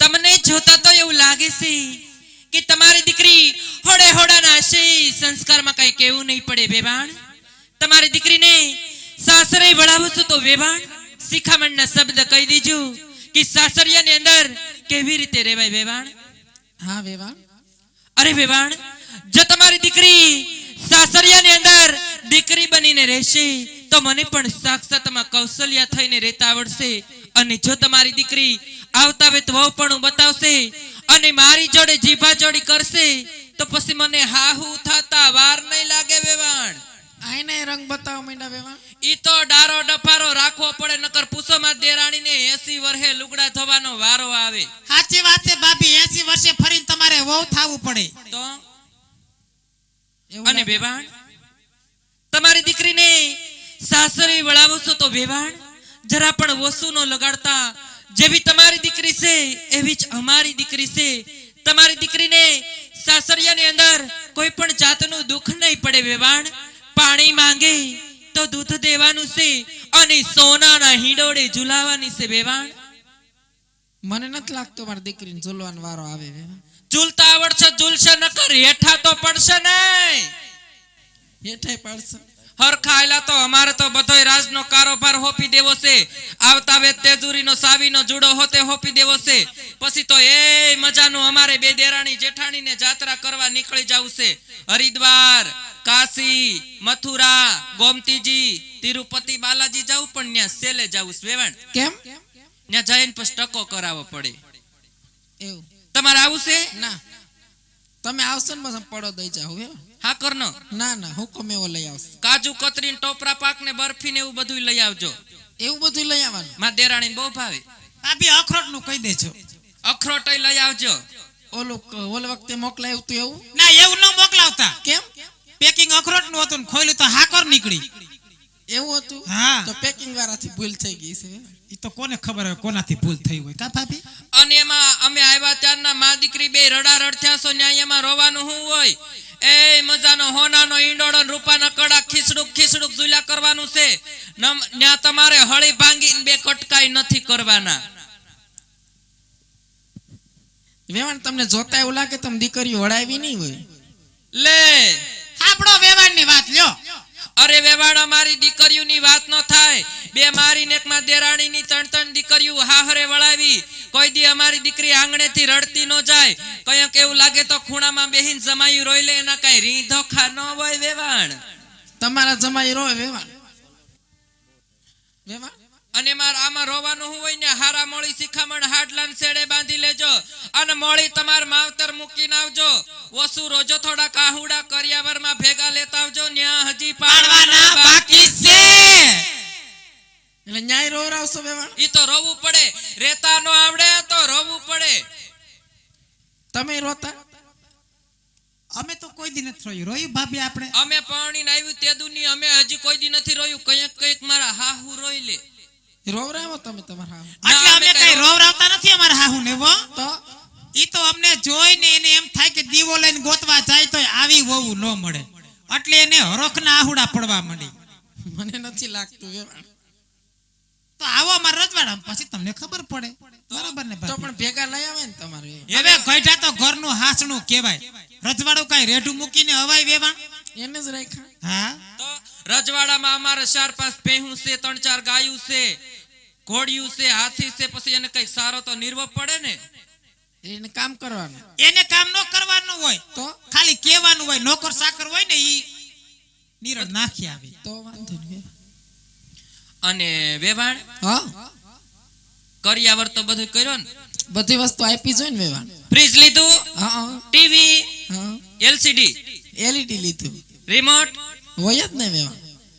તમને જોતા તો એવું લાગે છે કે તમારી દીકરી હોડે હોડા નાશે સંસ્કારમાં કઈ કેવું નહીં પડે વેવાણ તમારી દીકરીને સાસરે વળાવું છું તો વેવાણ શિખામણના શબ્દ કહી દીજો કે સાસરિયાની અંદર કેવી રીતે રહેવાય વેવાણ હા વેવાણ અરે વેવાણ જો તમારી દીકરી સાસરિયાની અંદર દીકરી બનીને રહેશે તો મને પણ સાક્ષાતમાં કૌશલ્યા થઈને રહેતા આવડશે. અને જો તમારી દીકરી આવતા વેત વહુ પણ બતાવશે. અને મારી જોડે જીભા જોડી કરશે. તો પછી મને હાહુ થતા વાર નહીં લાગે વેવાણ. આઈને રંગ બતાવો માંડ્યા વેવાણ? ઈ તો ડારો ડફારો રાખવો પડે નકર પૂછોમાં દેરાણીને એસી વર્ષે લુગડા ધોવાનો વારો આવે. સાચી વાત છે ભાભી 80 વર્ષે ફરીને તમારે વહુ થાવું પડે. તો? અને વેવાણ? તમારી દીકરીને સાસરે વળાવશો તો વેવાણ જરા પણ વસુ નો લગાડતા. જેવી તમારી દીકરી છે એવી જ અમારી દીકરી છે. તમારી દીકરીને સાસરિયાની અંદર કોઈ પણ જાતનું દુઃખ નહીં પડે વેવાણ. પાણી માંગે તો દૂધ દેવાનું છે અને સોનાના હિંડોળે ઝુલાવાની છે વેવાણ. મને નથી લાગતું મારી દીકરીને ઝૂલવાનો વારો આવે વેવાણ. ઝૂલતા આવડશે ઝૂલશે નકર હેઠા તો પડશે નહીં. હેઠા પાડશે. હરખાયેલા તો અમારે તો બધોય રાજનો કારોબાર હોપી દેવો છે. આવતા વેત તેજુરીનો સાવીનો જુડો હોતે હોપી દેવો છે. પછી તો એ મજાનું અમારે બે દેરાણી જેઠાણીને જાત્રા કરવા નીકળી જવું છે. હરિદ્વાર કાશી મથુરા ગોમતીજી તિરુપતિ બાલાજી જવું પણ ત્યાં સેલે જવું છે. વેવાણ કેમ? ત્યાં જઈને પછી ટકો કરાવવો પડે. એવું? તમારે આવું છે? ના. તમે આવશો ને પડો દઈ જાઓ વેવાણ હા કરનો ના ના હુકમ એવો લઈ આવશે. કાજુ કતરી ટોપરા પાક ને બરફી ને એવું બધું લઈ આવજો. એવું બધું લઈ આવવાનું. માં દેરાણી બહુ ભાવે. ભાભી અખરોટનું કહી દેજો. અખરોટ લઈ આવજો. ઓલું ઓલ વખતે મોકલાયું તું એવું? ના એવું ન મોકલાવતા. કેમ? પેકિંગ અખરોટનું હતું ને ખોલ્યું તો હાકર નીકળી. એવું હતું? હા. તો પેકિંગ વાળાથી ભૂલ થઈ ગઈ છે. એ તો કોને ખબર હોય કોનાથી ભૂલ થઈ હોય? કા ભાભી? અને એમાં અમે આવ્યા ત્યારના મા દીકરી બે રડા રડ થયા છો ન્યાય એમાં રોવાનું શું હોય? એ મજાનો હોનાનો ઈંડોળો રૂપાના કડા ખીસડુક ખીસડુક ઝૂલા કરવાનું છે. ન્યા તમારે હળી ભાંગીને બે કટકાઈ નથી કરવાના. વેવાણ તમને જોતા એવું લાગે તમે દીકરી વડાવી નહીં હોય? લે. આપણો ની વાત લ્યો. અરે વેવાણ મારી દીકરીઓની વાત ન થાય. બે મારી ને એકમાં દીકરીઓ હાહરે વળાવી. કોઈ દી અમારી દીકરી આંગણેથી રડતી ન જાય. કયાક એવું લાગે તો ખૂણામાં બેહીન જમાયું રોઈ લે એના કઈ રીંધો ખા ન હોય વેવાણ. તમારા જમાઈ રોય વેવાણ. વેવાણ? અને માર આમાં રોવાનું હોય ને હારા મોળી શિખામણ હાડલાન સેડે બાંધી લેજો. અને મોળી તમાર માવતર મૂકીને આવજો. ઓસુ રોજો થોડા કાહુડા કરિયાવરમાં ભેગા લેતા આવજો. ન્યા હજી પાડવાના બાકી છે. એટલે ન્યાય રોવરાવશો વેવાણ ઈ તો રોવું પડે. રેતા નો આવડે તો રોવું પડે. તમે રોતા? અમે તો કોઈ દી નથી રોયું. રોયું ભાભી આપણે? અમે પાણીને આવ્યું તે દુની અમે હજી કોઈ દી નથી રોયું. કંઈક કંઈક મારા હાહુ રોઈ લે. રોવરાવો તમે તમારા હાહુ. એટલે અમે કઈ રોવરાવતા નથી અમારા હાહુ ને હો? તો? ઈ તો અમને જોઈને એને એમ થાય કે દીવો લઈને ગોતવા જાય તો આવી વહુ ન મળે. એટલે એને હરખના આહુડા પડવા માંડી. મને નથી લાગતું તો આવો અમારા રજવાડા પછી તમને ખબર પડે. બરાબર ને તો પણ ભેગા લઈ આવે ને તમારે. હવે ગઈઢા તો ઘરનું હાસણું કહેવાય. રજવાડું કઈ રેઢું મૂકીને હવાય વેવા એને જ રાખ્યા. હા? તો રજવાડામાં અમારે ચાર પાંચ ભેહું છે ત્રણ ચાર ગાયું છે ઘોડિયું છે હાથી છે પછી એને કઈ સારો તો નિર્વ પડે ને? એને કામ કરવાનું. એને કામ ન કરવાનું હોય તો? ખાલી કહેવાનું હોય નોકર સાકર હોય ને ઈ. નીરળ નાખી આવે. તો વાંધો નહીં. અને વેવાણ? હા. કરિયાવર તો બધું કર્યો ને. બધી વસ્તુ આપી જોઈએ ને વેવાણ. ફ્રીજ લીધું? હા ટીવી હા. એલસીડી? એલઈડી લીધું. રિમોટ? હોય જ ને વેવાણ.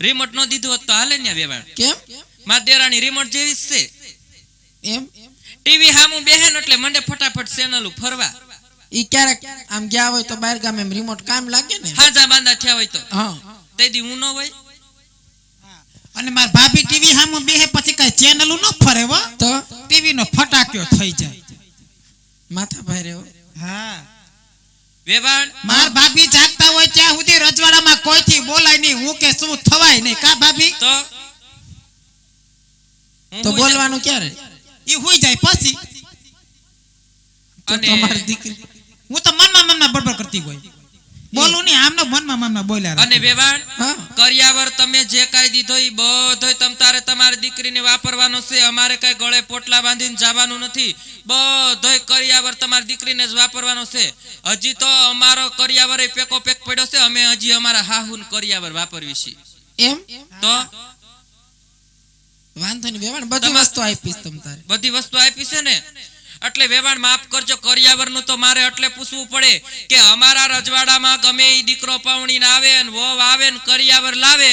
રિમોટ નો દીધું હોત તો હાલે ને વેવાણ. કેમ? માર દેરાણી રિમોટ જેવી જ છે. એમ? ટીવી હામું બેહેન એટલે મંડે ફટાફટ ચેનલ ફરવા. ઈ ક્યારેક આમ ગયા હોય તો બહાર ગામ એમ રિમોટ કામ લાગે ને? હાજા બાંધા થયા હોય તો. હા. તે દી હું ન હોય. અને માર ભાભી ટીવી સામે બેહે પછી કઈ ચેનલ ન ફરે હો તો ટીવી નો ફટાક્યો થઈ જાય. માથા ભાઈ હા. વેવાણ. માર ભાભી જાગતા હોય ત્યાં સુધી રજવાડામાં કોઈથી બોલાય નહીં હું કે શું થવાય નહીં. કા ભાભી? તો તો બોલવાનું ક્યારે? ઈ હુઈ જાય પછી. અને- તમારી દીકરી હું તો મનમાં મનમાં બડબડ કરતી હોય. બોલું નહીં આમને મનમાં મનમાં બોલ્યા અને વેવાણ કરિયાવર તમે જે કાંઈ દીધો એ બધોય તમ તારે તમારી દીકરીને વાપરવાનો છે અમારે કઈ ગળે પોટલા બાંધીને જવાનું નથી. બધોય કરિયાવર તમારી દીકરીને જ વાપરવાનો છે. હજી તો અમારો કરિયાવર એ પેકો પેક પડ્યો છે અમે હજી અમારા હાહુન કરિયાવર વાપરવી છે એમ? તો? વાંધો નહીં વેવાણ બધી વસ્તુ આપીશ તમ તારે. બધી વસ્તુ આપી છે ને? એટલે વેવાણ માફ કરજો કરિયાવરનું તો મારે એટલે પૂછવું પડે કે અમારા રજવાડામાં ગમે એ દીકરો પવણીને આવે ને વોવ આવે ને કરિયાવર લાવે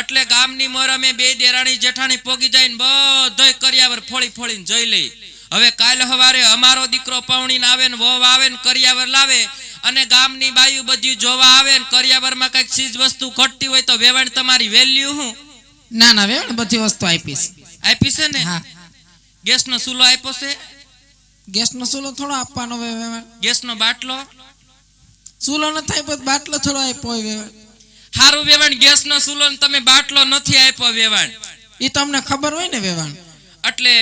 એટલે ગામની મોર અમે બે દેરાણી જેઠાણી પોગી જાય ને બધોય કરિયાવર ફોળી ફોળીને જોઈ લઈ. હવે કાલ સવારે અમારો દીકરો પવણીને આવે ને વોવ આવે ને કરિયાવર લાવે અને ગામની બાયુ બધી જોવા આવે ને કરિયાવરમાં કંઈક ચીજ વસ્તુ ઘટતી હોય તો વેવાણ તમારી વેલ્યુ હું ના ના વેવાણ બધી વસ્તુ આપીશ. આપી છે ને? ગેસનો ચૂલો આપ્યો છે? ગેસનો ચૂલો થોડો આપવાનો વેવાણ. ગેસનો બાટલો. ચૂલો ન થાય પછી બાટલો થોડો આપ્યો હોય વેવાણ. હારું વેવાણ ગેસનો ચૂલો તમે બાટલો નથી આપ્યો વેવાણ. એ તમને ખબર હોય ને વેવાણ? એટલે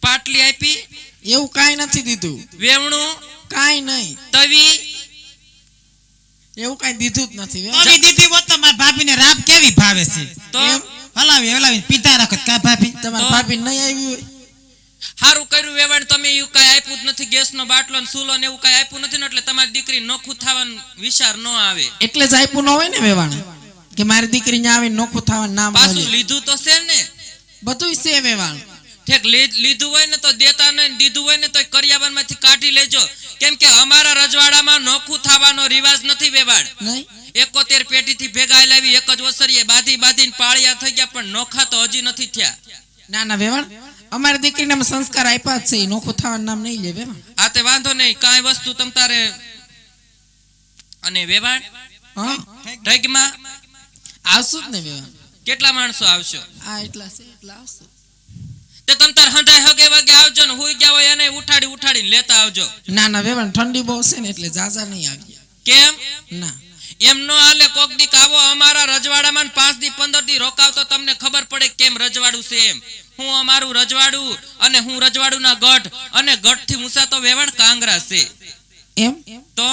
પાટલી આપી. એવું કાઈ નથી દીધું. વેવણું. કાઈ નહીં. તવી. એવું કાઈ દીધું જ નથી તવી દીધી હોત તો મારા ભાભીને રાબ કેવી ભાવે છે? તો? હલાવી હલાવી પીતા રાખત કા ભાભી? તમારી ભાભી નહીં આવી હોય? હારું કર્યું વેવાણ તમે એવું કાંઈ આપ્યું જ નથી ગેસનો બાટલો ને ચૂલો ને એવું કાંઈ આપ્યું નથી ને એટલે તમારી દીકરી નોખું થવાનું વિચાર ન આવે. એટલે જ આપ્યું ન હોય ને વેવાણ કે મારી દીકરી ત્યાં આવે નોખું થવાનું નામ પાછું લીધું તો છે ને. બધું છે વેવાણ. ઠેક લીધું હોય ને તો દેતા નહીં ને દીધું હોય ને તો કરિયાવરમાંથી કાઢી લેજો. કેમ કે અમારા રજવાડામાં નોખું થવાનો રિવાજ નથી વેવાણ. નહીં? એકોતેર પેટીથી ભેગા લાવી એક જ વસરીએ બાંધી બાંધીને પાળિયા થઈ ગયા પણ નોખા તો હજી નથી થયા. ના ના વેવાણ અમારી દીકરીને સંસ્કાર આપ્યા જ છે. નોખું થવાનું નામ નહીં લેવે આ તે વાંધો નહીં. કાંઈ વસ્તુ તમ તારે અને વેવાણ? હા? ઢગમાં? આવશું જ ને વેવાણ કેટલા માણસો આવશો? આ એટલા છે એટલા આવશો. તે તમ તાર હગે વગે આવજો ને હુઈ ગયા હોય એને ઉઠાડી ઉઠાડીને લેતા આવજો. ના ના વેવાણ ઠંડી બહુ છે ને એટલે જાજા નહીં આવી. કેમ? ના. એમ નો હાલે કોક દી આવો અમારા રજવાડામાં પાંચ દી પંદર દી રોકાવ તો તમને ખબર પડે કેમ રજવાડું છે એમ. હું અમારું રજવાડું અને હું રજવાડુંના ગઢ અને ગઢથી ઊંચા તો વેવાણ કાંગરા છે. એમ? તો?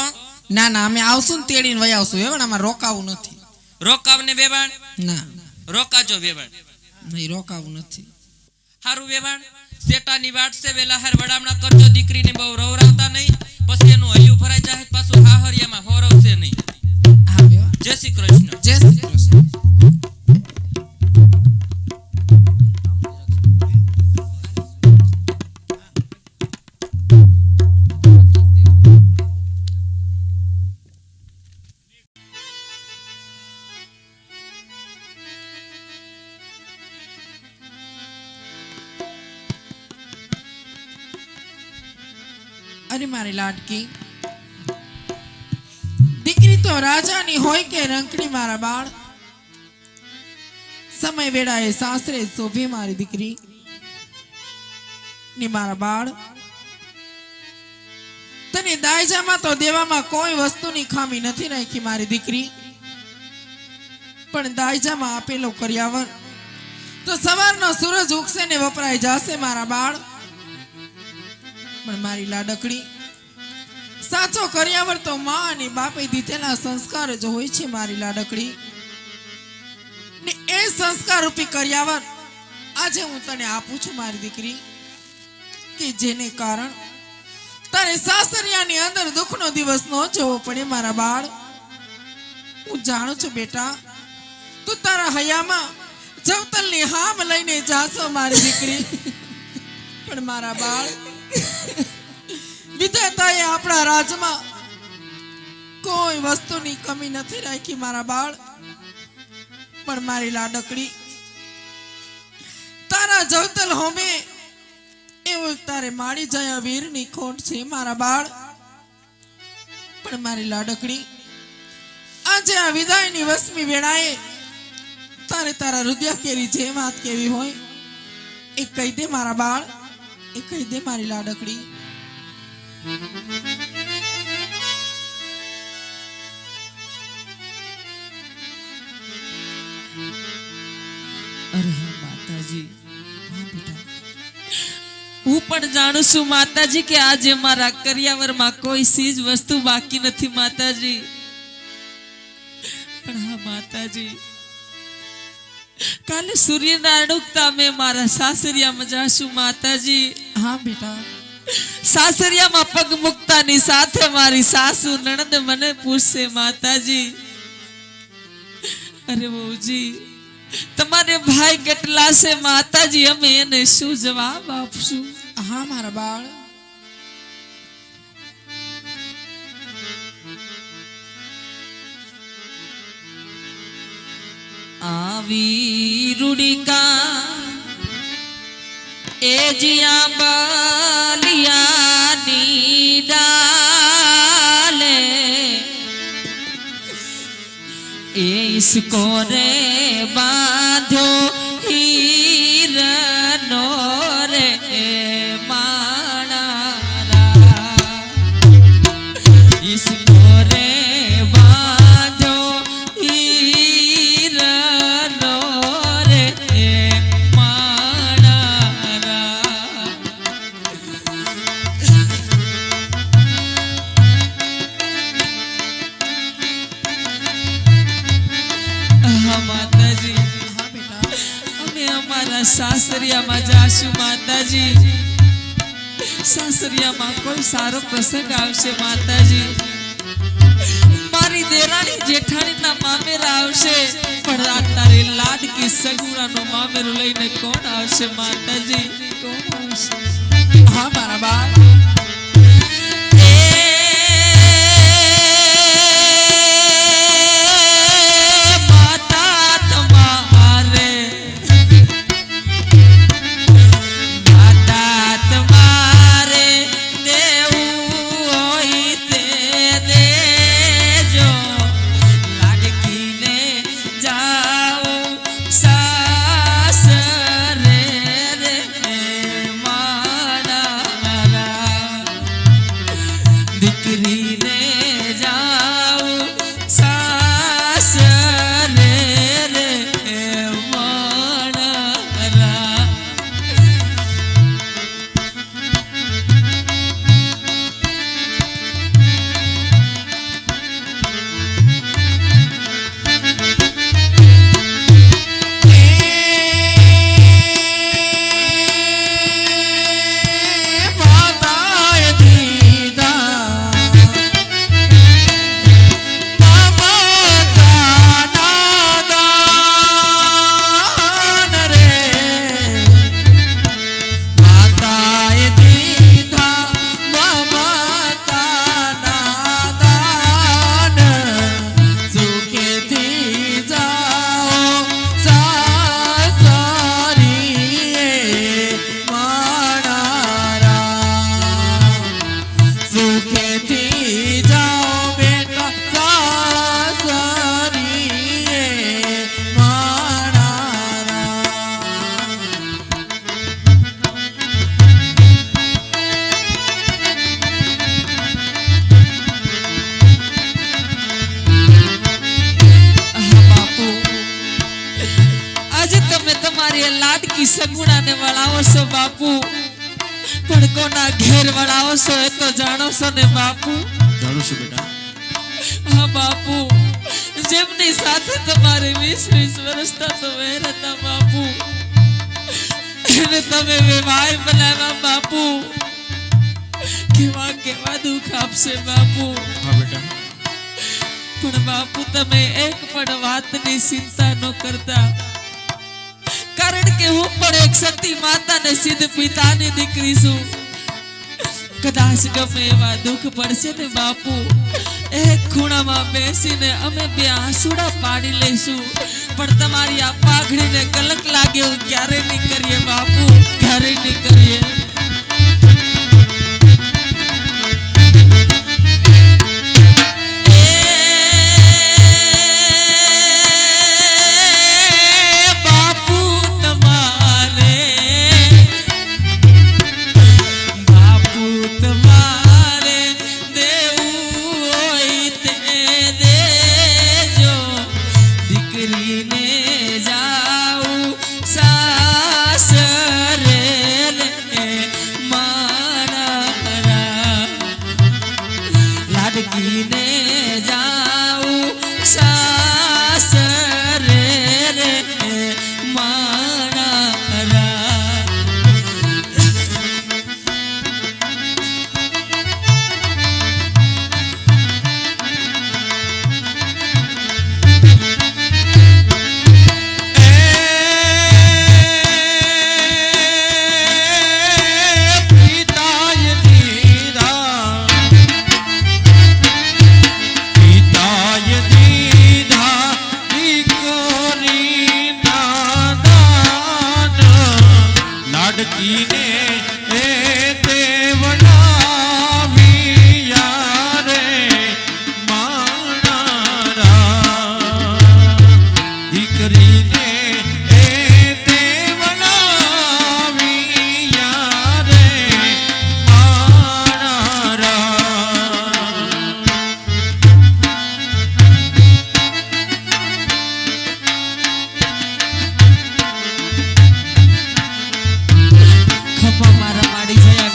ના ના અમે આવશું ને તેડીને વહી આવશું. વેવાણ અમારે રોકાવું નથી. રોકાવને વેવાણ? ના. રોકાજો વેવાણ. નહીં રોકાવું નથી. હારું વેવાણ. શેટાની વાટ છે વેલા હાર વડામણા કરજો દીકરીને બહુ રવરાવતા નહીં. પછી એનું હૈયું ભરાઈ જાય પાછું હાહરિયામાં હોરવશે નહીં. જય શ્રી કૃષ્ણ. જય શ્રી કૃષ્ણ. અરે મારી લાડકી. દીકરી તો રાજાની હોય કે રંકડી મારા બાળ? સમય વેળાએ સાસરે શોભે મારી દીકરી. ની મારા બાળ. તને દાયજામાં તો દેવામાં કોઈ વસ્તુની ખામી નથી રાખી મારી દીકરી. પણ દાયજામાં આપેલો કર્યાવર. તો સવારનો સૂરજ ઉગશે ને વપરાઈ જશે મારા બાળ. પણ મારી લાડકડી. સાચો કર્યાવર તો માં અને બાપે દીધેલા સંસ્કાર જ હોય છે મારી લાડકડી. ને એ સંસ્કાર રૂપી કર્યાવર આજે હું તને આપું છું મારી દીકરી, કે જેને કારણ તારે સાસરિયાની અંદર દુઃખનો દિવસ ન જવો પડે મારા બાળ. હું જાણું છું બેટા, તું તારા હયામાં જવતલની હામ લઈને જાશો મારી દીકરી. પણ મારા બાળ વિધાતાએ આપણા રાજમાં કોઈ વસ્તુની કમી નથી રાખી મારા બાળ. પણ મારી લાડકડી, તારા જવતલ હોમે એવું તારે માળી જયા વીરની ખોટ છે મારા બાળ. પણ મારી લાડકડી, આજે આ વિદાયની વસમી વેળાએ તારે તારા હૃદય કેરી જે વાત કેવી હોય, એ કહી દે મારા બાળ, એ કહી દે મારી લાડકડી. હા પણ કોઈ ચીજ વસ્તુ બાકી નથી માતાજી. પણ હા માતાજી, કાલે સૂર્યનારાયણ ઉગતા મેં મારા સાસરિયામાં જાશું માતાજી. હા બેટા. સાસરિયામાં પગ મુકતાની સાથે મારી સાસુ નણંદ મને પૂછશે માતાજી અરે બહુજી તમારે ભાઈ કેટલા છે? માતાજી અમે એને શું જવાબ આપશું? હા મારા બાળ. આવી રૂડિકા એ જિયા બલિયાની ડાલે એ ઇસકો રે બાંધ્યો સાસરિયામાં કોઈ સારો પ્રસંગ આવશે, માતાજી? મારી દેરાણી જેઠાણીના મામેરા આવશે. પણ આ લાડ લાડકી સગુણાનો મામેરો લઈને કોણ આવશે, માતાજી? કોણ આવશે? હા, મારા બાળ આ લાડકી સગુણાને વળાવો છો બાપુ. પણ કોના ઘેર વળાવો છો એ તો જાણો છો ને બાપુ. જાણું છું બેટા. હા બાપુ. જેમની સાથે તમારે વીસ વીસ વર્ષના તો વહેર હતા બાપુ. એને તમે વિવાહ બનાવ્યા બાપુ. કેવા કેવા દુઃખ આપશે બાપુ. હા બેટા. પણ બાપુ તમે એક પણ વાતની ચિંતા ન કરતા. કારણ કે હું પણ એક સતી માતાને સિદ્ધ પિતાની દીકરી છું. કદાચ ગમે એવા દુઃખ પડશે ને બાપુ. એક ખૂણામાં બેસીને અમે બે આંસુડા પાડી લઈશું. પણ તમારી આ પાઘડીને કલક લાગે એવું ક્યારે નહીં કરીએ બાપુ. ક્યારે નહીં કરીએ.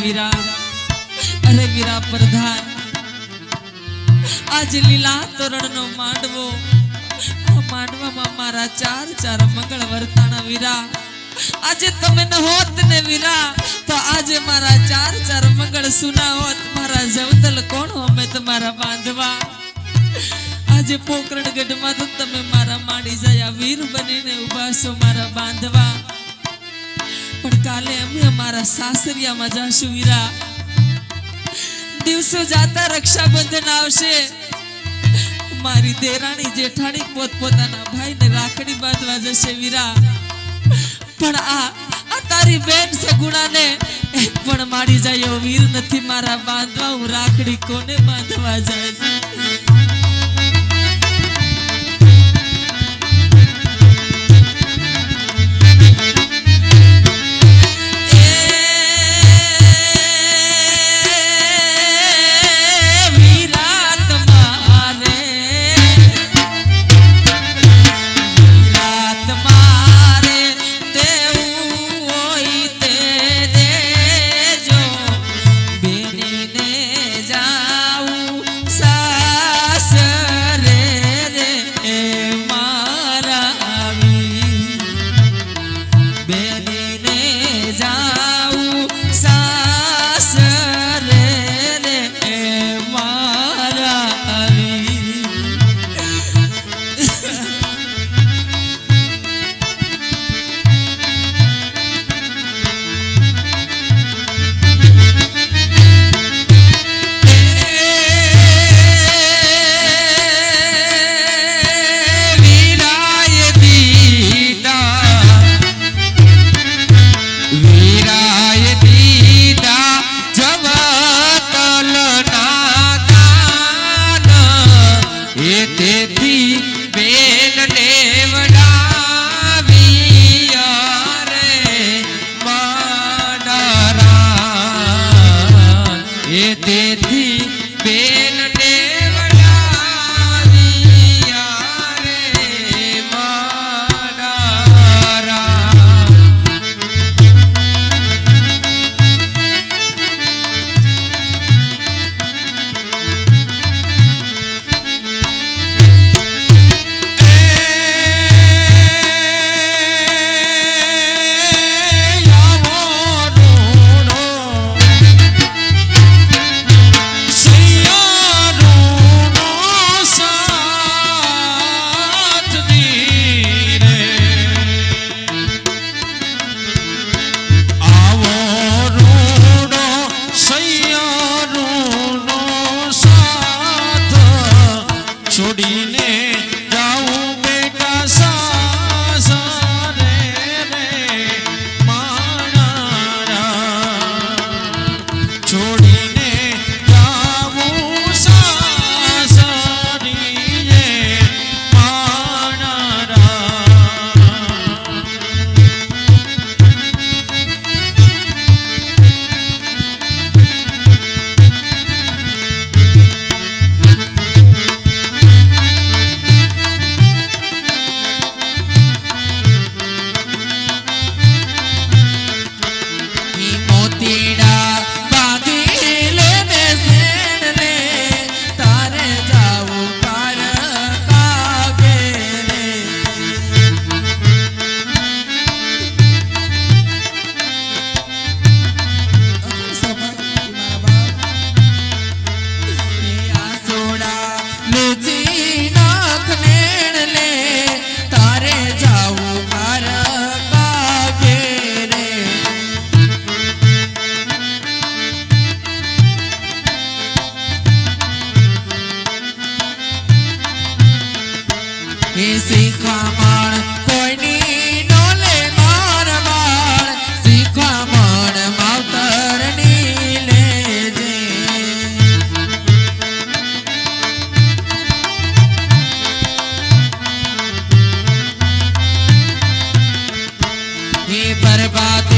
વીરા. અરે વીરા પ્રધાન, આજ લીલા તોરણનો માંડવો. માંડવામાં મારા ચાર ચાર મંગળ વર્તાણા વીરા. આજે તમે ન હોત ને વીરા, તો આજે મારા ચાર ચાર મંગળ સુના હોત. મારા જવતલ કોણ અમે તમારા બાંધવા? આજે પોકરણ ગઢમાં તો તમે મારા માડી જયા વીર બનીને ઊભા છો મારા બાંધવા. પણ કાલે અમે અમારા સાસરિયામાં જાશું વીરા. દિવસો જાતા રક્ષાબંધન આવશે. મારી દેરાણી જેઠાણી પોતપોતાના ભાઈને રાખડી બાંધવા જશે વીરા. પણ આ આ તારી બેન સગુણાને એક પણ મારી જાય વીર નથી. મારા બાંધવા હું રાખડી કોને બાંધવા જાય বাদে